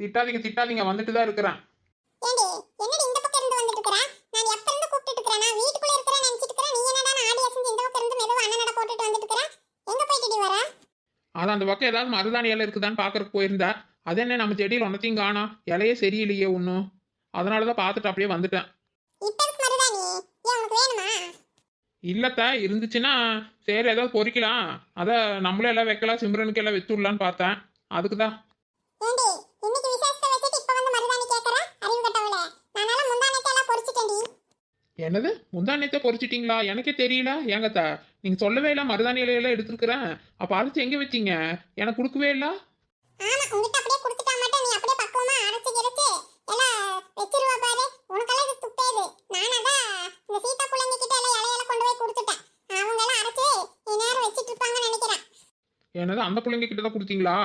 திட்டாதீங்க திட்டாதீங்க. வந்துட்டு தான் இருக்கிறேன். ஏண்டி என்னடி இந்த பக்கம் இருந்து வந்துட்டு இருக்கற? நான் எப்ப இருந்து கூப்பிட்டுட்டு இருக்கறேன் நான் வீட்டுக்குள்ள இருக்கறேன் நினைச்சிட்டு இருக்கறேன் நீ என்னடா நான் ஆடி அசைஞ்சு இந்த பக்கம் இருந்து மெதுவா அண்ணனட போட்டுட்டு வந்துட்டு இருக்கற? எங்க போயிட்டு வர? அது அந்த பக்கம் ஏதாவது மருதாணி இலை இருக்குதான்னு பார்க்கறக்கு போயிருந்தா அது என்ன நம்ம செடியில் ஒன்றத்தையும் காணோம் இலையே சரியில்லையே ஒன்றும் அதனால தான் பார்த்துட்டு அப்படியே வந்துட்டேன். இல்லத்த இருந்துச்சுன்னா சரி ஏதாவது பொறிக்கலாம். அதை நம்மளே எல்லாம் வைக்கலாம் சிம்ரனுக்கு எல்லாம் வச்சு விடலான்னு பார்த்தேன். அதுக்கு தான் ஏண்டி இன்னைக்கு விசேஷத்தை வச்சுட்டு இப்ப வந்து மருதாணி கேக்குற அறிவு கட்டவளே நானால முந்தானத்தை எல்லாம் பொரிச்சிட்டேன்டி என்னது? முந்தானியத்தை பொறிச்சிட்டிங்களா எனக்கே தெரியல. ஏங்கத்தா நீங்கள் சொல்லவே இல்லை மருதாணி இலையெல்லாம் எடுத்துருக்குறேன். அப்போ அரைச்சி எங்கே வச்சீங்க? எனக்கு கொடுக்கவே இல்லை. என்னது அந்த பிள்ளைங்க கிட்ட தான் கொடுத்தீங்களா?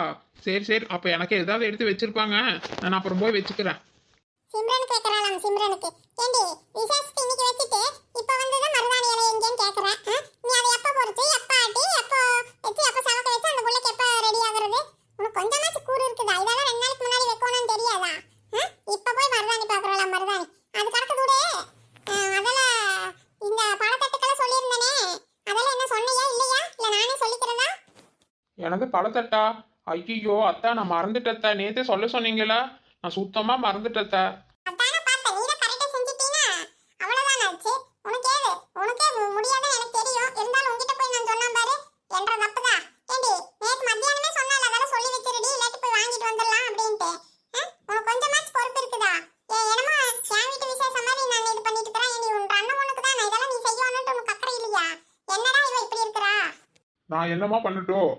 சரி சரி. அப்போ எனக்கு ஏதாவது எடுத்து வச்சிருப்பாங்க. நான் அப்புறம் போய் வச்சுக்கிறேன். சிம்ரன் கேக்குறாளாம் சிம்ரனுக்கு. ஏண்டி விசேஷத்தை இன்னைக்கு வச்சுட்டு இப்ப வந்து தான் மருதாணி இலை எங்கேன்னு கேக்குறேன் ஆ? நீ அதை எப்ப பொறிச்சு எப்ப ஆட்டி எப்போ வச்சு எப்ப சவக்க வச்சு அந்த புள்ளைக்கு எப்ப ரெடி ஆகுறது உனக்கு கொஞ்சமாச்சு கூறு இருக்குதா இதெல்லாம் ரெண்டு நாளைக்கு முன்னாடி வைக்கணும்னு தெரியாதா ஆ? இப்ப போய் மருதாணி பாக்குறலாம் மருதாணி அது கடக்க தூடு அதெல்லாம் இந்த பழத்தட்டுக்கெல்லாம் சொல்லியிருந்தேனே அதெல்லாம் என்ன சொன்னியா இல்லையா இல்ல நானே சொல்லிக்கிறதா எனது பழத்தட்டா? ஐயோ அத்தா நான் மறந்துட்டத்தா. நேத்தே சொல்ல சொன்னீங்களா? நான் சுத்தமாக மறந்துட்டத்தா. நான் சொன்னேன் பாரு. என்ற தப்புதான். ஏண்டி நேத்து மத்தியானமே சொன்னால அதெல்லாம் சொல்லி வச்சிருடி. இல்லாட்டி போய் வாங்கிட்டு வந்துடலாம் அப்படின்ட்டு. ஆ? உனக்கு கொஞ்சமாச்சும் பொறுப்பு இருக்குதா? ஏ என்னமோ என் வீட்டு விசேஷம் மாதிரி நான் இது பண்ணிட்டு இருக்கிறேன். ஏண்டி உன் அண்ணன் உனக்கு தான் இதெல்லாம் நீ செய்யணும்னு உனக்கு அக்கறை இல்லையா? என்னடா இவ இப்படி இருக்கிறா? நான் என்னமா பண்ணட்டும்?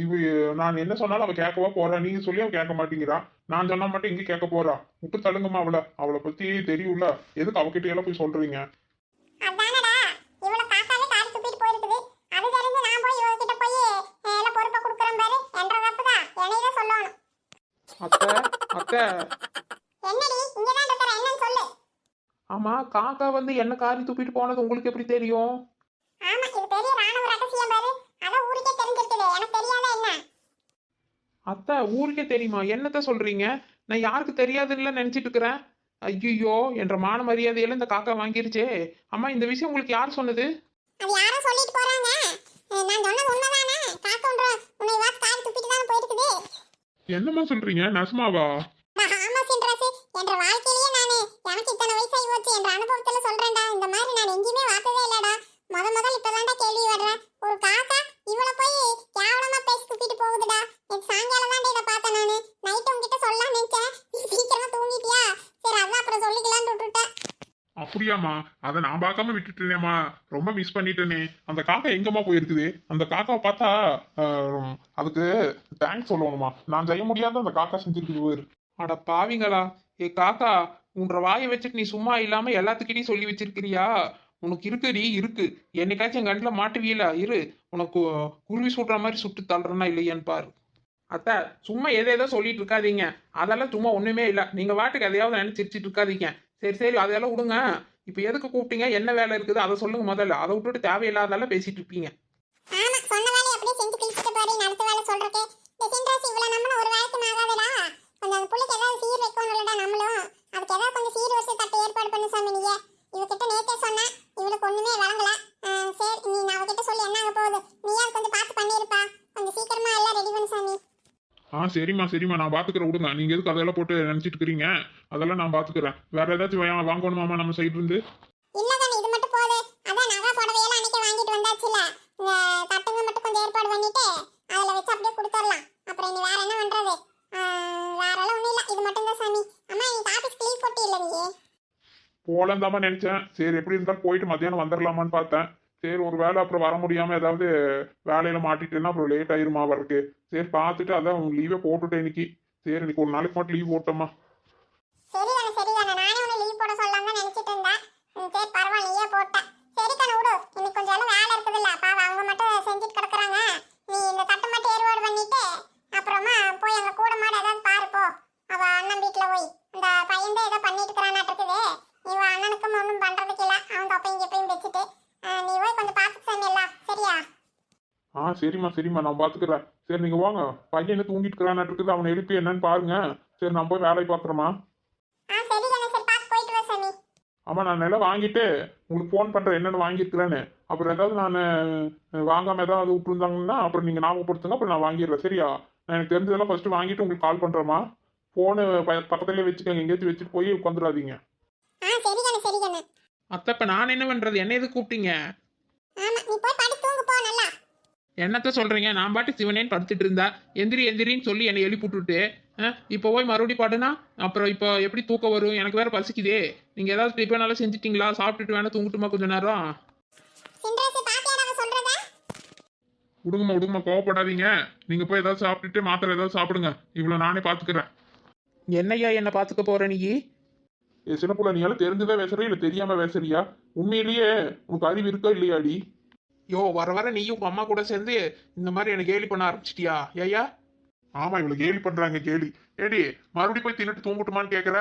இவ நான் என்ன சொன்னாலும் அவ கேட்கவா போறா? நீங்க சொல்லி அவ கேட்க மாட்டேங்கிறா. நான் சொன்னா மட்டும் இங்க கேட்க போறா. விட்டு தள்ளுங்கம்மா அவளை. அவளை பத்தி தெரியும்ல. எதுக்கு அவகிட்ட எல்லாம் போய் சொல்றீங்க? அத்தை அத்தை. ஆமாம் காக்கா வந்து என்ன காரி துப்பிட்டு போனது உங்களுக்கு எப்படி தெரியும் ஆமா இது பெரிய ராணுவ ரகசியம் பாரு அதான் ஊருக்கே தெரிஞ்சிருக்குது எனக்கு தெரியாத என்ன அத்தை ஊருக்கே தெரியுமா? என்னத்த சொல்றீங்க? நான் யாருக்கு தெரியாதுன்னு நினைச்சிட்டு இருக்கிறேன். ஐயோ என்ற மான மரியாதையெல்லாம் இந்த காக்கா வாங்கிருச்சே. அம்மா இந்த விஷயம் உங்களுக்கு யார் சொன்னது? அது யாரோ சொல்லிட்டு போறாங்க. நான் சொன்னது உண்மைதானே? காக்கொன்ற உன்னை வாத்து காரி துப்பிட்டு தான் போயிருக்குது என்னம்மா சொல்றீங்க? நசுமாவா ஆமா சின்ராசு என்ற வாழ்க்கையிலேயே நானு எனக்கு இத்தனை வயசாகி போச்சு என்ற அனுபவத்துல சொல்றேன்டா இந்த மாதிரி நான் எங்கேயுமே பார்த்ததே இல்லடா முத முதல் இப்பதான்டா கேள்வி வர்றேன் ஒரு காக்கா இவளை போய் கேவலமா பேசி துப்பிட்டு போகுதுடா எனக்கு சாயங்காலம் தான் இதை பார்த்தேன் நானு நைட்டு உங்ககிட்ட சொல்லலாம் நினைச்சேன் நீ சீக்கிரமா தூங்கிட்டியா சரி அதான் அப்புறம் சொல்லிக்கலாம்னு விட்டுட்டேன் அப்படியாம்மா அதை நான் பார்க்காம விட்டுட்டேனேம்மா. ரொம்ப மிஸ் பண்ணிட்டேனே. அந்த காக்கா எங்கம்மா போயிருக்குது? அந்த காக்காவை பார்த்தா அதுக்கு தேங்க்ஸ் சொல்லணுமா நான் செய்ய முடியாத அந்த காக்கா செஞ்சிருக்குது பாரு. அட பாவிங்களா. ஏ காக்கா உன்ற வாயை வச்சுட்டு நீ சும்மா இல்லாம எல்லாத்துக்கிட்டையும் சொல்லி வச்சிருக்கிறியா? உனக்கு இருக்குடி இருக்கு. என்னைக்காச்சும் என் கண்ணில் மாட்டுவியலா? இரு. உனக்கு குருவி சுடுற மாதிரி சுட்டு தள்ளுறனா இல்லையான்னு பாரு. அத்தை சும்மா எதை ஏதோ சொல்லிட்டு இருக்காதீங்க. அதெல்லாம் சும்மா ஒண்ணுமே இல்லை. நீங்க வாட்டுக்கு எதையாவது நினைச்சிருச்சிட்டு இருக்காதீங்க. சரி சரி அதெல்லாம் விடுங்க. இப்போ எதுக்கு கூப்பிட்டீங்க? என்ன வேலை இருக்குது? அதை சொல்லுங்க முதல்ல. அதை விட்டுட்டு தேவையில்லாதால பேசிட்டு இருப்பீங்க. ஆமா சொன்ன வேலையை அப்படியே செஞ்சு கிழிச்சிட்டு சரிம்மா சரிம்மா நான் பாத்துக்கிறேன் விடுங்க. நீங்க எதுக்கு அதெல்லாம் போட்டு நினைச்சிட்டு இருக்கிறீங்க அதெல்லாம் நான் பாத்துக்கிறேன். வேற ஏதாச்சும் வா- வாங்கணுமாமா நம்ம சைடு இருந்து. இல்லதானே இது மட்டும் போது. அதான் நகை புடவையெல்லாம் அன்னைக்கு வாங்கிட்டு வந்தாச்சுல. இந்த தட்டுங்க மட்டும் கொஞ்சம் ஏற்பாடு பண்ணிட்டு அதுல வச்சு அப்படியே கொடுத்துடலாம். அப்புறம் இனி வேற என்ன பண்றது? ஆஹ் வேற எல்லாம் ஒண்ணும் இல்ல. இது மட்டும் தான் சாமி. அம்மா இன்னைக்கு ஆபீஸ்க்கு லீவ் போட்டு இல்ல நீ? போலாம் தாம்மா நினைச்சேன். சரி எப்படி இருந்தாலும் போயிட்டு மத்தியானம் வந்துடலாமான்னு பார்த்தேன். சரி ஒரு வேலை அப்புறம் வர முடியாம ஏதாவது வேலையில மாட்டிட்டேன்னா அப்புறம் லேட் ஆயிருமா வரக்கு சரி பார்த்துட்டு அதான் லீவே போட்டுட்டேன் இன்னைக்கு. சரி இன்னைக்கு ஒரு நாளைக்கு மட்டும் லீவ் போட்டோம்மா சரிதானே சரிதானே நானே உன்னை லீவ் போட சொல்லலாம் தான் நினைச்சிட்டு இருந்தேன் ம், சரி பரவாயில்ல நீயே போட்ட சரி கண்ணு விடு இன்னைக்கு கொஞ்சம் எல்லாம் வேலை இருக்குது இல்ல பாவம் அவங்க மட்டும் செஞ்சுட்டு கிடக்குறாங்க நீ இந்த தட்டு மட்டும் ஏற்பாடு பண்ணிட்டு அப்புறமா போய் அங்க கூட மாட ஏதாவது பாரு போ அவ அண்ணன் வீட்டுல போய் இந்த பையன் தான் ஏதோ பண்ணிட்டு இருக்கிறானாட்டு இருக்குது இவ அண்ணனுக்கும் ஒன்றும் பண்றதுக்கு இல்ல அவன் தொப்பையும் எப்பயும் வச்சுட்டு ஆ, நீ போய் கொஞ்சம் பார்த்துட்டு சாமி எல்லாம் சரியா ஆ ஆ சரிம்மா சரிம்மா நான் பார்த்துக்கிறேன் சரி நீங்கள் வாங்க. பையன் என்ன தூங்கிட்டு இருக்கிறான்னு இருக்குது. அவனை எழுப்பி என்னன்னு பாருங்க. சரி நான் போய் வேலையை பார்க்குறேம்மா ஆ சரி கண்ணு சரி பார்த்து போயிட்டு வா சாமி ஆமாம் நான் நிலம் வாங்கிட்டு உங்களுக்கு ஃபோன் பண்ணுறேன் என்னென்னு வாங்கியிருக்கிறேன்னு. அப்புறம் ஏதாவது நான் வாங்காமல் ஏதாவது விட்டுருந்தாங்கன்னா அப்புறம் நீங்கள் ஞாபகப்படுத்துங்க. அப்புறம் நான் வாங்கிடுறேன். சரியா? நான் எனக்கு தெரிஞ்சதெல்லாம் ஃபஸ்ட்டு வாங்கிட்டு உங்களுக்கு கால் பண்ணுறேம்மா ஃபோனு பக்கத்துலேயே வச்சுக்கோங்க. எங்கேயாச்சும் வச்சுட்டு போய் உட்காந்துடாதீங்க. அத்தை இப்ப நான் என்ன பண்றது? என்ன எது கூப்பிட்டீங்க? என்னத்த சொல்றீங்க? நான் பாட்டு சிவனேன்னு படுத்துட்டு இருந்தா எந்திரி எந்திரின்னு சொல்லி என்னை எழுப்பி விட்டுட்டு அஹ், இப்போ போய் மறுபடியும் பாடுனா அப்புறம் இப்போ எப்படி தூக்கம் வரும்? எனக்கு வேற பசிக்குதே. நீங்க ஏதாவது இப்போ நல்லா செஞ்சுட்டீங்களா? சாப்பிட்டுட்டு வேணா தூங்கட்டுமா கொஞ்ச நேரம்? சொல்றத? விடுங்கம்மா விடுங்கம்மா கோவப்படாதீங்க. நீங்கள் போய் ஏதாவது சாப்பிட்டுட்டு மாத்திரை ஏதாவது சாப்பிடுங்க. இவ்வளோ நானே பார்த்துக்கிறேன் என்னய்யா என்ன பாத்துக்க போற நீ? சின்ன பிள்ளை நீ எல்லாம் தெரிஞ்சுதான் பேசுறியா? இல்லை தெரியாமல் பேசுறியா? உண்மையிலேயே உனக்கு அறிவு இருக்கா இல்லையாடி? யோ வர வர நீயும் உங்க அம்மா கூட சேர்ந்து இந்த மாதிரி எனக்கு கேலி பண்ண ஆரம்பிச்சிட்டியா? ஏய்யா? ஆமா இவ்வளவு கேலி பண்றாங்க கேலி. ஏடி மறுபடியும் போய் தின்னுட்டு தூங்கட்டுமான்னு கேக்குற?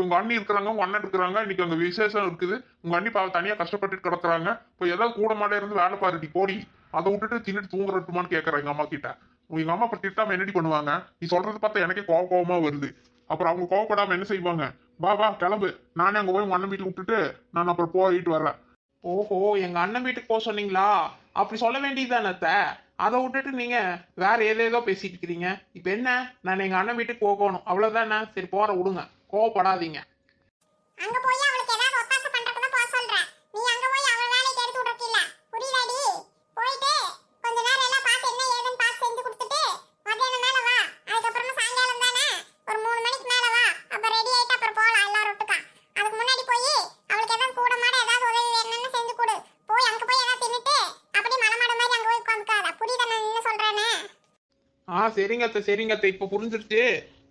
உங்க அண்ணி இருக்கிறாங்க உங்க அண்ணன் இருக்கிறாங்க இன்னைக்கு அங்க விசேஷம் இருக்குது. உங்க அண்ணி பாவ தனியா கஷ்டப்பட்டுட்டு கிடக்குறாங்க. இப்போ ஏதாவது கூட மாட இருந்து வேலை பாருடி போடி. அதை விட்டுட்டு தின்னுட்டு தூங்குறட்டுமான்னு கேக்குறேன் எங்க அம்மா கிட்ட. உங்க அம்மா இப்ப திட்டாம என்னடி பண்ணுவாங்க? நீ சொல்றது பார்த்தா எனக்கே கோவ கோவமா வருது. அப்புறம் அவங்க கோவப்படாம என்ன செய்வாங்க? வா வா கிளம்பு. நானே அங்க போய் உங்க அண்ணன் வீட்டுக்கு விட்டுட்டு நான் அப்புறம் போயிட்டு வரேன் ஓஹோ எங்க அண்ணன் வீட்டுக்கு போக சொன்னீங்களா? அப்படி சொல்ல வேண்டியதுதானே அத்தை. அதை விட்டுட்டு நீங்க வேற ஏதேதோ பேசிட்டு இருக்கிறீங்க. இப்போ என்ன? நான் எங்க அண்ணன் வீட்டுக்கு போகணும். அவ்வளவுதானே? சரி போற விடுங்க. கோவப்படாதீங்க. அங்க போய் அவளுக்கு ஏதாவது ஒத்தாசை பண்றதுக்கு போக சொல்றேன் நீ அங்க போய் அவள் வேலைக்கு எடுத்து விட்டுருக்கில்ல புரியுதாடி போயிட்டு கொஞ்ச நேரம் எல்லாம் பார்த்து என்ன ஏதுன்னு பார்த்து செஞ்சு கொடுத்துட்டு மத்தியானம் மேல வா அதுக்கப்புறமா சாயங்காலம் தானே ஒரு மூணு மணிக்கு மேல வா அப்ப ரெடி ஆயிட்டு அப்புறம் போலாம் எல்லாரும் ஒட்டுக்கா அதுக்கு முன்னாடி போய் அவளுக்கு ஏதாவது கூட மாட ஏதாவது உதவி வேணும்னு செஞ்சு கொடு போய் அங்க போய் ஏதாவது தின்னுட்டு அப்படியே மலமாட மாதிரி அங்க போய் உட்காந்துக்காத புரியுதா நான் என்ன சொல்றேன்னு ஆ சரிங்க அத்தை சரிங்க அத்தை. இப்போ புரிஞ்சிருச்சு.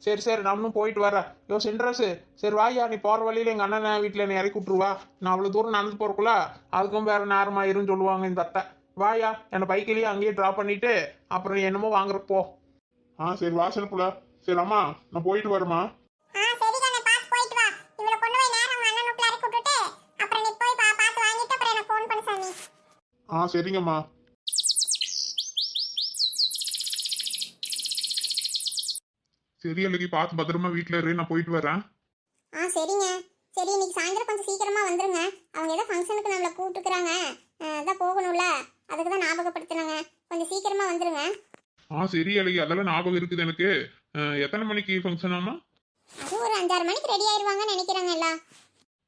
சரி சரி நம்மளும் போயிட்டு வரேன். யோ சென்ட்ரஸ். சரி வாயா நீ போகிற வழியில் எங்கள் அண்ணன் வீட்டில் என்னை இறக்கி விட்ருவா நான் அவ்வளோ தூரம் நடந்து போகிறக்குள்ள அதுக்கும் வேறு நேரமாயிருன்னு சொல்லுவாங்க இந்த அத்தை. வாயா என்னை பைக்கிலேயே அங்கேயே ட்ராப் பண்ணிட்டு அப்புறம் என்னமோ வாங்குறக்கு போ. ஆ சரி வா சரி அம்மா நான் போயிட்டு வரேம்மா. ஆ சரி கண்ணே பார்த்து போயிட்டு வா இவளை கொண்டு போய் நேரம் உங்க அண்ணன் வீட்டுல இறக்கி விட்டுட்டு அப்புறம் நீ போய் பா பார்த்து வாங்கிட்டு அப்புறம் எனக்கு ஃபோன் பண்ணு சாமி ஆ சரிங்கம்மா சரி அழகி பார்த்து பத்திரமா வீட்டில் இரு நான் போயிட்டு வரேன். ஆ சரிங்க. சரி இன்னைக்கு சாயந்தரம் கொஞ்சம் சீக்கிரமா வந்துருங்க. அவங்க ஏதோ ஃபங்க்ஷனுக்கு நம்மளை கூப்பிட்டுக்கிறாங்க அதான் போகணும்ல. அதுக்கு தான் ஞாபகப்படுத்துனாங்க. கொஞ்சம் சீக்கிரமா வந்துருங்க. ஆ சரி அழகி. அதெல்லாம் ஞாபகம் இருக்குது எனக்கு. அஹ், எத்தனை மணிக்கு ஃபங்க்ஷன் ஆமா? அது ஒரு அஞ்சாறு மணிக்கு ரெடி ஆயிருவாங்கன்னு நினைக்கிறாங்க எல்லாம்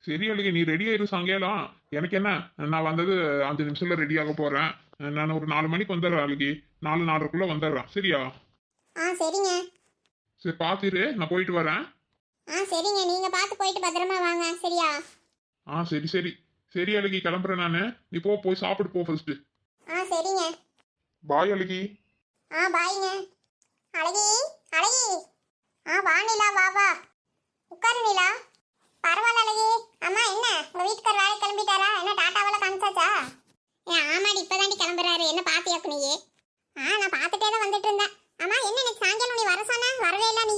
சரி அழகி நீ ரெடி ஆயிரு சாயங்காலம். எனக்கு என்ன? நான் வந்தது அஞ்சு நிமிஷத்துல ரெடி ஆக போறேன். நான் ஒரு நாலு மணிக்கு வந்துடுறேன் அழகி. நாலு நாலரைக்குள்ள வந்துடுறேன். சரியா? ஆ சரிங்க. சரி பார்த்துரு நான் போயிட்டு வரேன். ஆ சரிங்க. நீங்க பார்த்து போயிட்டு பத்திரமா வாங்க. சரியா? ஆ சரி சரி. சரி அழகி கிளம்புறேன் நான். நீ போ போய் சாப்பிட்டு போ ஃபர்ஸ்ட் ஆ சரிங்க. பாய் அழகி. ஆ பாய்ங்க. அழகி அழகி. ஆ வா நிலா வா வா. உட்காரு நிலா. பரவாயில்ல அழகி. அம்மா என்ன? உங்க வீட்டுக்கார் வேலை கிளம்பிட்டாரா? என்ன டாட்டாவெல்லாம் காமிச்சாச்சா? ஏ ஆமாடி இப்பதாண்டி கிளம்புறாரு. என்ன பாத்தியாக்கு நீ ஆ நான் பார்த்துட்டே தான் வந்துட்டு இருந்தேன். அம்மா என்ன இன்னைக்கு சாயங்காலம் நீ வர சொன்ன? வரவே இல்லை நீ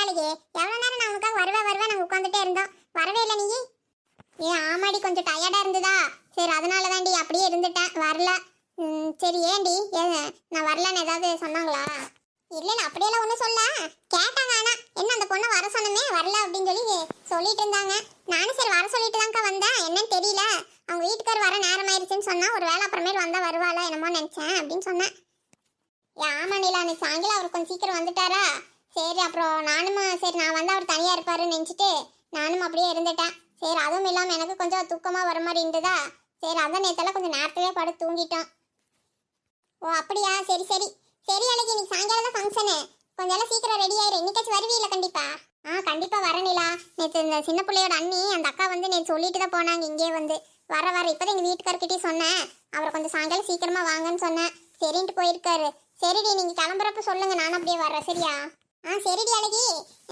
ஏழுகே எவ்வளோ நேரம் நான் உனக்காக வருவே வருவேன் நாங்கள் உட்காந்துட்டே இருந்தோம். வரவே இல்லை நீ ஏ ஆமாடி கொஞ்சம் டயர்டாக இருந்ததா? சரி அதனால தாண்டி அப்படியே இருந்துட்டேன். வரல. சரி ஏண்டி? நான் வரலன்னு ஏதாவது சொன்னாங்களா? இல்லை அப்படியெல்லாம் ஒன்றும் சொல்ல. கேட்டாங்க ஆனால் என்ன அந்த பொண்ணை வர சொன்னமே? வரல அப்படின்னு சொல்லி சொல்லிட்டு இருந்தாங்க. நானும் சரி வர சொல்லிட்டு தான்க்கா வந்தேன். என்னன்னு தெரியல. அவங்க வீட்டுக்கார் வர நேரம் ஆயிருச்சுன்னு சொன்னால் ஒரு வேளை அப்புறமேல் வந்தால் வருவாளா என்னமோ நினச்சேன் அப்படின்னு சொன்னேன். ஆமா நிலா அன்னைக்கு சாயங்காலம் அவர் கொஞ்சம் சீக்கிரம் வந்துட்டாரா? சரி அப்புறம் நானும் சரி நான் வந்து அவர் தனியாக இருப்பாருன்னு நினச்சிட்டு நானும் அப்படியே இருந்துட்டேன். சரி அதுவும் இல்லாமல் எனக்கு கொஞ்சம் தூக்கமாக வர மாதிரி இருந்ததா? சரி அதான் நேற்றெல்லாம் கொஞ்சம் நேரத்திலே படுத்து தூங்கிட்டோம். ஓ அப்படியா? சரி சரி. சரி அன்னைக்கு இன்னைக்கு சாயங்காலம் தான் ஃபங்க்ஷனு கொஞ்சம் எல்லாம் சீக்கிரம் ரெடி ஆயிரு. இன்னைக்காச்சும் வருவீல்ல கண்டிப்பா. ஆ கண்டிப்பாக வரணிலா நேற்று இந்த சின்ன பிள்ளையோட அண்ணி அந்த அக்கா வந்து நேற்று சொல்லிட்டு தான் போனாங்க இங்கே வந்து. வர வர. இப்போதான் எங்கள் வீட்டுக்காரர்கிட்டயும் சொன்னேன். அவரை கொஞ்சம் சாயங்காலம் சீக்கிரமாக வாங்கன்னு சொன்னேன். சரின்ட்டு போயிருக்காரு. சரிடி நீங்கள் கிளம்புறப்ப சொல்லுங்க நானும் அப்படியே வர்றேன் சரியா? ஆ சரிடி அழகி.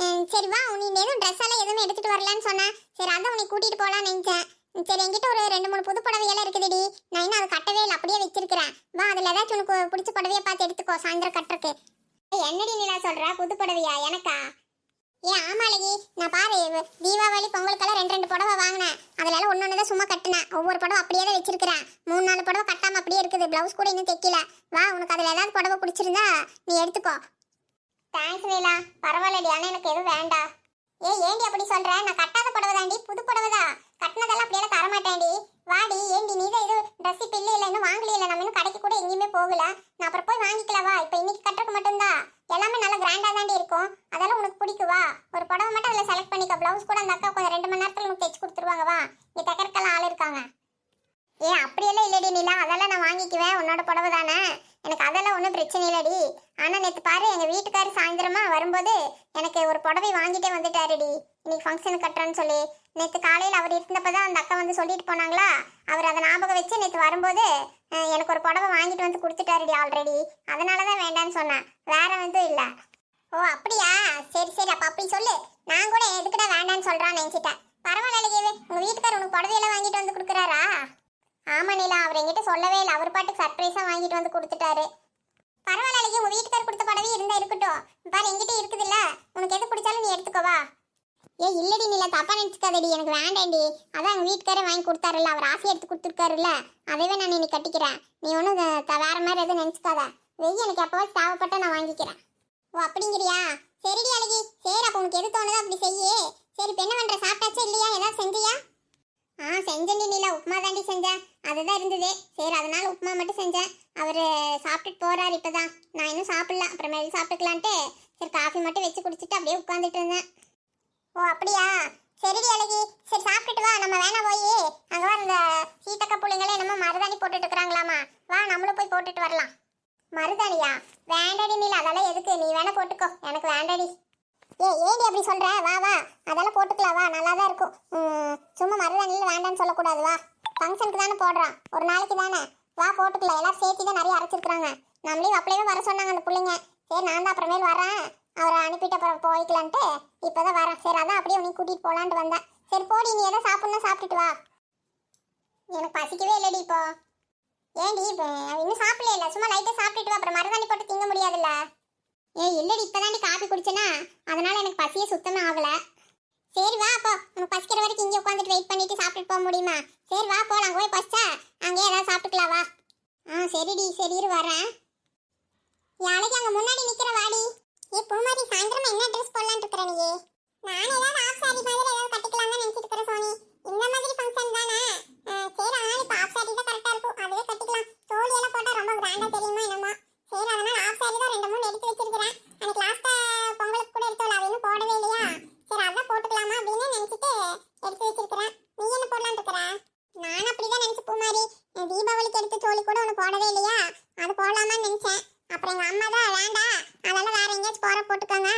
ம், சரி வா நீ எதுவும் ட்ரெஸ் எல்லாம் எதுவுமே எடுத்துகிட்டு வரலன்னு சொன்னேன். சரி அதான் உன்னை கூட்டிகிட்டு போகலான்னு நினச்சேன். சரி என்கிட்ட ஒரு ரெண்டு மூணு புது புடவையெல்லாம் இருக்குதுடி. நான் இன்னும் அதை கட்டவே இல்லை அப்படியே வச்சிருக்கிறேன். வா அதில் ஏதாச்சும் உனக்கு பிடிச்ச புடவையை பார்த்து எடுத்துக்கோ சாயந்தரம் கட்டுறக்கு ஏய், என்னடி நீலா சொல்கிறா புது புடவையா எனக்கா? ஏன் ஆமாலகி நான் பாரு தீபாவளி பொங்கலுக்கெல்லாம் ரெண்டு ரெண்டு புடவை வாங்கினேன். அதுல எல்லாம் ஒன்று தான் சும்மா கட்டினேன். ஒவ்வொரு புடவை அப்படியே தான் வச்சிருக்கிறேன். மூணு நாலு புடவை கட்டாமல் அப்படியே இருக்குது. ப்ளவுஸ் கூட இன்னும் தைக்கல. வா உனக்கு அதில் ஏதாவது புடவை பிடிச்சிருந்தா நீ எடுத்துக்கோ. தேங்க்ஸ் வேலா பரவாயில்லடி. ஆனால் எனக்கு எதுவும் வேண்டாம் ஏ ஏண்டி அப்படி சொல்கிறேன் நான் கட்டாத புடவை தாண்டி புது புடவை தான். கட்டினதெல்லாம் அப்படியெல்லாம் தர மாட்டேன்டி வாடி ஏண்டி நீ தான் எதுவும் ட்ரெஸ் இப்போ இல்லை இன்னும் வாங்கலையில. நம்ம இன்னும் கடைக்கு கூட எங்கேயுமே போகல. நான் அப்புறம் போய் வாங்கிக்கலாம் வா. இப்போ இன்னைக்கு கட்டுறதுக்கு மட்டும்தான். எல்லாமே நல்லா கிராண்டாக தாண்டி இருக்கும். அதெல்லாம் உனக்கு பிடிக்குவா ஒரு புடவை மட்டும் அதில் செலக்ட் பண்ணிக்க. ப்ளவுஸ் கூட அந்த அக்கா கொஞ்சம் ரெண்டு மணி நேரத்தில் உனக்கு தைச்சு கொடுத்துருவாங்க வா. இங்கே தைக்கறக்கெல்லாம் ஆள் இருக்காங்க. ஏ அப்படியெல்லாம் இல்லடி நிலா. அதெல்லாம் நான் வாங்கிக்குவேன். உன்னோட புடவை தானே? எனக்கு அதெல்லாம் ஒன்றும் பிரச்சனை இல்லடி. ஆனால் நேற்று பாரு எங்கள் வீட்டுக்காரர் சாயந்தரமாக வரும்போது எனக்கு ஒரு புடவை வாங்கிட்டே வந்துட்டாருடி. இன்னைக்கு ஃபங்க்ஷன் கட்டுறேன்னு சொல்லி. நேற்று காலையில் அவர் இருந்தப்போ தான் அந்த அக்கா வந்து சொல்லிட்டு போனாங்களா? அவர் அதை ஞாபகம் வச்சு நேற்று வரும்போது எனக்கு ஒரு புடவை வாங்கிட்டு வந்து கொடுத்துட்டாருடி ஆல்ரெடி அதனால தான் வேண்டான்னு சொன்னேன். வேற வந்து இல்லை. ஓ அப்படியா? சரி சரி. அப்போ அப்படி சொல்லு. நான் கூட எதுக்குடா வேண்டான்னு சொல்கிறான்னு நினச்சிட்டேன் பரவாயில்ல உங்கள் வீட்டுக்காரர் உனக்கு புடவையெல்லாம் வாங்கிட்டு வந்து கொடுக்குறாரா? ஆமா நிலா அவர் என்கிட்ட சொல்லவே இல்லை. அவர் பாட்டுக்கு சர்ப்ரைஸா வாங்கிட்டு வந்து கொடுத்துட்டாரு. பரவாயில்ல அழகி உங்க வீட்டுக்கார் கொடுத்த படவே இருந்தா இருக்கட்டும். பாரு என்கிட்ட இருக்குதுல்ல உனக்கு எது பிடிச்சாலும் நீ எடுத்துக்கோவா ஏ இல்லடி நிலா தப்பா நினச்சிக்காதடி. எனக்கு வேண்டாண்டி. அதான் எங்கள் வீட்டுக்காரே வாங்கி கொடுத்தாருல்ல. அவர் ஆசையை எடுத்து கொடுத்துருக்காருல்ல. அதவே நான் நீ கட்டிக்கிறேன். நீ ஒன்றும் வேற மாதிரி எதுவும் நினச்சிக்காத. வெய்ய எனக்கு எப்போவாச்சும் தேவைப்பட்டா நான் வாங்கிக்கிறேன். ஓ அப்படிங்கிறியா? சரிடி அழகி. சரி அப்போ உனக்கு எது தோணுதோ அப்படி செய்யே. சரி இப்போ என்ன பண்ணுற சாப்பிட்டாச்சா இல்லையா? ஏதாவது செஞ்சியா? ஆ செஞ்சேன் நீலா. உப்புமா தாண்டி செஞ்சேன். அதுதான் இருந்தது. சரி அதனால உப்புமா மட்டும் செஞ்சேன். அவர் சாப்பிட்டுட்டு போறாரு இப்போதான். நான் இன்னும் சாப்பிடல. அப்புறமேல் சாப்பிட்டுக்கலான்ட்டு சரி காஃபி மட்டும் வச்சு குடிச்சிட்டு அப்படியே உட்காந்துட்டு இருந்தேன். ஓ அப்படியா? சரிடி அழகி. சரி சாப்பிட்டுட்டு வா. நம்ம வேணா போய் அங்கே வர சீத்தக்க புள்ளைங்களே என்னமோ மருதாணி போட்டுட்டு இருக்கிறாங்களாமா. வா நம்மளும் போய் போட்டுட்டு வரலாம். மருதாணியா? வேண்டாடி நீல அதெல்லாம் எதுக்கு? நீ வேணா போட்டுக்கோ. எனக்கு வேண்டாடி. ஏ ஏடி அப்படி சொல்ற? வா வா. அதெல்லாம் போட்டுக்கலாம். வா நல்லா தான் இருக்கும் சும்மா மருதாணியில் வேண்டாம்னு சொல்லக்கூடாது. வா. ஃபங்க்ஷனுக்கு தானே போடுறான் ஒரு நாளைக்கு தானே. வா போட்டுக்கலாம். எல்லாரும் சேர்த்து தான் நிறைய அரைச்சிருக்கிறாங்க. நம்மளையும் அப்படியே வர சொன்னாங்க அந்த பிள்ளைங்க. சரி நான் தான் அப்புறமேல் வரேன். அவரை அனுப்பிட்டு அப்புறம் போய்க்கலான்ட்டு இப்போதான் வரேன். சரி அதான் அப்படியே உனக்கு கூட்டிகிட்டு போகலான்ட்டு வந்தேன். சரி போடி நீ எதை சாப்பிட்ணும் சாப்பிட்டுட்டு வா. எனக்கு பசிக்கவே இல்லடி இப்போ. ஏண்டி இப்போ இன்னும் சாப்பிடல சும்மா லைட்டாக சாப்பிட்டுட்டு வா. அப்புறம் மருதாணி போட்டு திங்க முடியாதுல்ல? ஏ இல்லடி இப்பதாண்டி காபி குடிச்சேனா? அதனால எனக்கு பசியே சுத்தமா ஆகல. சரி வா அப்போ உனக்கு பசிக்கிற வரைக்கும் இங்கே உட்காந்துட்டு வெயிட் பண்ணிட்டு சாப்பிட்டு போக முடியுமா? சரி வா போலாம் அங்கே போய் பசிச்சா அங்கேயே ஏதாவது சாப்பிட்டுக்கலாம் வா. ஆ சரிடி சரி இரு வரேன் யாழைக்கு அங்கே முன்னாடி நிற்கிற வாடி. ஏ பூமாரி சாயந்தரம் என்ன ட்ரெஸ் போடலான்னு இருக்கிற நீ? நான் ஏதாவது ஆஃப் சாரி மாதிரி ஏதாவது கட்டிக்கலாம் தான் நினச்சிட்டு இருக்கிற சோனி. இந்த மாதிரி ஃபங்க்ஷன் தானே? ஆ, சரி ஆனால் இப்போ ஆஃப் சாரி தான் கரெக்டாக இருக்கும். அதுவே கட்டிக்கலாம். தோழி எல்லாம் போட்டால் ரொம்ப கிராண்டாக தெரியுமா என்னமோ? சரி அதனால ஆஃப் சாரி தான் ரெண்டு மூணு எடுத்து வச்சிருக்கிறேன். அன்னைக்கு லாஸ்டா பொங்கலுக்கு கூட எடுத்தோம்ல அது இன்னும் போடவே இல்லையா? சரி அதான் போட்டுக்கலாமா அப்படின்னு நினைச்சிட்டு எடுத்து வச்சிருக்கிறேன். நீ என்ன போடலான்னு இருக்கிற? நானும் அப்படிதான் நினைச்சு பூமாரி அஹ் தீபாவளிக்கு எடுத்து சோழி கூட ஒன்று போடவே இல்லையா? அது போடலாமான்னு நினைச்சேன். அப்புறம் எங்க அம்மா தான் வேண்டாம் அதெல்லாம் வேற எங்கேயாச்சும் போற போட்டுக்கோங்க.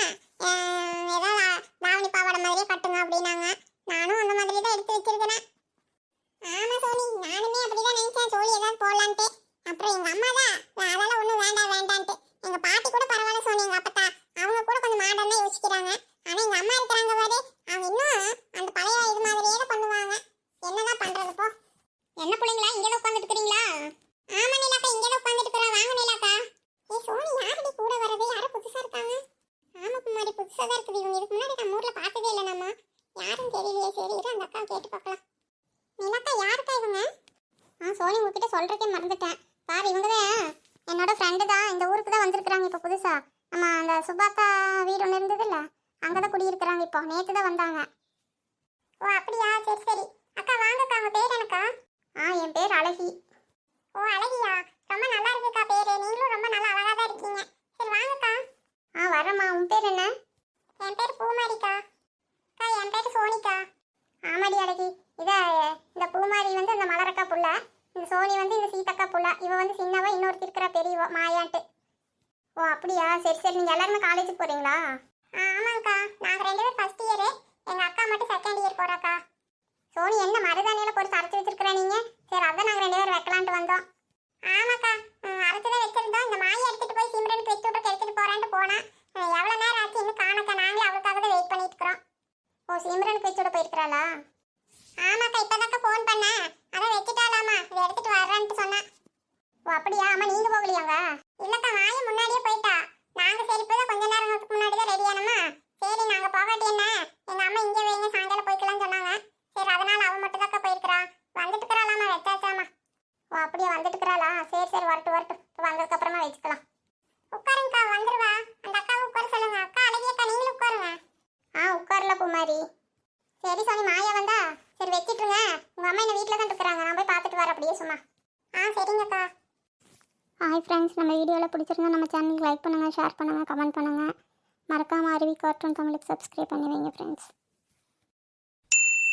ஏதாவது தாவணி பாவாடை மாதிரியே கட்டுங்க அப்படின்னாங்க. நானும் அந்த மாதிரி தான் எடுத்து வச்சிருக்கிறேன். ஆமா சோனி நானுமே அப்படிதான் நினைச்சேன் சோழி ஏதாவது போடலான்ட்டு. அப்புறம் எங்க அம்மா தான் அதெல்லாம் ஒன்றும் வேண்டாம் வேண்டான்ட்டு. எங்க பாட்டி கூட பரவாயில்ல சோனி எங்க அப்பத்தா. அவங்க கூட கொஞ்சம் மாடர்னா யோசிக்கிறாங்க. ஆனா எங்க அம்மா இருக்கிறாங்க பாரு அவங்க இன்னும் அந்த பழைய இது மாதிரியே தான் பண்ணுவாங்க. என்னதான் பண்றது போ. என்ன பிள்ளைங்களா இங்கே தான் உட்காந்துட்டு இருக்கிறீங்களா? ஆமா நீலாக்கா இங்கே தான் உட்காந்துட்டு இருக்கிறோம் வாங்க நீலாக்கா. ஏ சோனி யாரடி கூட வரது யாரும் புதுசா இருக்காங்க. ஆமா குமாரி புதுசா தான் இருக்குது. இவங்க இதுக்கு முன்னாடி நம்ம ஊர்ல பார்த்ததே இல்லை நம்ம. யாரும் தெரியலையே. சரி இரு அந்த அக்கா கேட்டு பார்க்கலாம். நீலாக்கா யாருக்கா இவங்க? ஆ சோனி உங்ககிட்ட சொல்றதுக்கே மறந்துட்டேன். பாரு இவங்க தான் என்னோட ஃப்ரெண்டு தான். இந்த ஊருக்கு தான் வந்திருக்கிறாங்க இப்போ புதுசாக நம்ம அந்த சுபாக்கா வீடு ஒன்று இருந்ததுல்ல? அங்கே தான் குடியிருக்கிறாங்க இப்போ. நேற்று தான் வந்தாங்க. ஓ அப்படியா? சரி சரி. அக்கா வாங்கக்கா. உங்கள் பேர் எனக்கா ஆ என் பேர் அழகி. ஓ அழகியா? ரொம்ப நல்லா இருக்குக்கா பேர். நீங்களும் ரொம்ப நல்லா அழகாக தான் இருக்கீங்க. சரி வாங்கக்கா. ஆ வரேம்மா உன் பேர் என்ன? என் பேர் பூமாரிக்கா. அக்கா என் பேர் சோனிக்கா. ஆமாடி அழகி. இதா இந்த பூமாரி வந்து இந்த மலரக்கா புள்ள. இந்த சோனி வந்து இந்த சீதக்கா புள்ள. இவ வந்து சின்னவ இன்னொருத்தி இருக்கிற பெரியவ மாயான்ட்டு. ஓ அப்படியா? சரி சரி. நீங்க எல்லாருமே காலேஜுக்கு போறீங்களா? ஆமாங்கக்கா. நாங்க ரெண்டு பேரும் ஃபர்ஸ்ட் இயர் எங்க அக்கா மட்டும் செகண்ட் இயர் போறாக்கா. சோனி என்ன மருதாணியில போட்டு அரைச்சு வச்சிருக்கிற நீங்க சரி அதான் நாங்க ரெண்டு பேரும் வைக்கலான்ட்டு வந்தோம் ஆமாக்கா அரைச்சு தான் வச்சிருந்தோம் இந்த மாயை எடுத்துட்டு போய் சிம்ரனுக்கு வச்சு விட்டு எடுத்துட்டு போறான்ட்டு போனா அஹ் எவ்வளவு நேரம் ஆச்சு இன்னும் காணக்கா நாங்களே அவளுக்காக தான் வெயிட் பண்ணிட்டு இருக்கிறோம் ஓ சிம்ரனுக்கு வச்சு விட போயிருக்கிறாளா ஆமாக்கா இப்பதாக்கா ஃபோன் பண்ணேன் அதான் வச்சுட்டாலாமா இதை எடுத்துட்டு வரேன்ட்டு சொன்னேன் ஓ அப்படியா அம்மா நீங்க போகலையாங்க இல்லக்கா மாய முன்னாடியே போயிட்டா நாங்க சரி இப்பதான் கொஞ்ச நேரத்துக்கு முன்னாடி தான் ரெடி ஆனோமா சரி நாங்க போகாட்டி என்ன எங்க அம்மா இங்க வைங்க சாயங்காலம் போய்க்கலாம்னு சரி சரி வரட்டு வரட்டும். இப்போ வந்ததுக்கப்புறமா வந்ததுக்கு அப்புறமா வச்சுக்கலாம். உட்காருங்கக்கா வந்துருவா. அந்த அக்காவை உட்கார சொல்லுங்க. அக்கா அழகியக்கா நீங்களும் உட்காருங்க. ஆ உட்காரல குமாரி சரி சோனி மாயா வந்தா? சரி வச்சிட்டுருங்க. உங்கள் அம்மா என்ன வீட்டில் தான் இருக்கிறாங்க. நான் போய் பார்த்துட்டு வரேன் அப்படியே சும்மா. ஆ சரிங்கக்கா. ஹாய் ஃப்ரெண்ட்ஸ் நம்ம வீடியோவில் பிடிச்சிருந்தா நம்ம சேனலுக்கு லைக் பண்ணுங்கள் ஷேர் பண்ணுங்கள் கமெண்ட் பண்ணுங்கள் மறக்காமல் அருவி கார்ட்டூன் தமிழுக்கு சப்ஸ்கிரைப் பண்ணி வைங்க ஃப்ரெண்ட்ஸ்